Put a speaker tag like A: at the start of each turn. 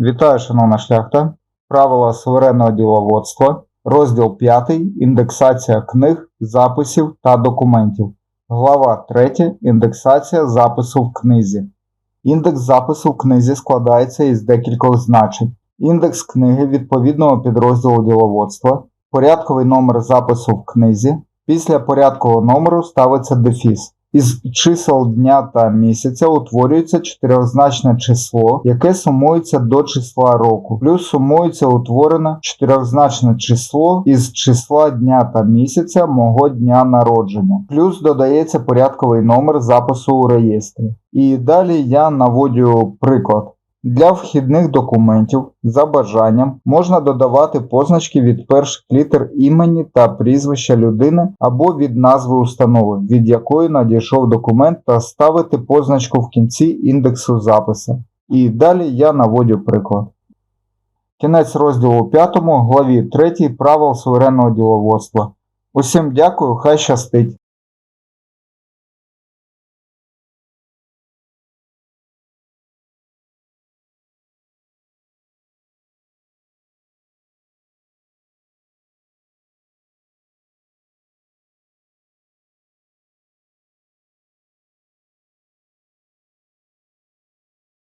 A: Вітаю, шановна шляхта. Правила суверенного діловодства. Розділ 5. Індексація книг, записів та документів. Глава 3. Індексація запису в книзі. Індекс запису в книзі складається із декількох значень. Індекс книги відповідного підрозділу діловодства, порядковий номер запису в книзі. Після порядкового номеру ставиться дефіс. Із чисел дня та місяця утворюється чотирьохзначне число, яке сумується до числа року, плюс сумується утворене чотирьохзначне число із числа дня та місяця мого дня народження, плюс додається порядковий номер запису у реєстрі. І далі я наводю приклад. Для вхідних документів за бажанням можна додавати позначки від перших літер імені та прізвища людини або від назви установи, від якої надійшов документ, та ставити позначку в кінці індексу запису. І далі я наводю приклад. Кінець розділу 5, главі 3 правил суверенного діловодства. Усім дякую, хай щастить!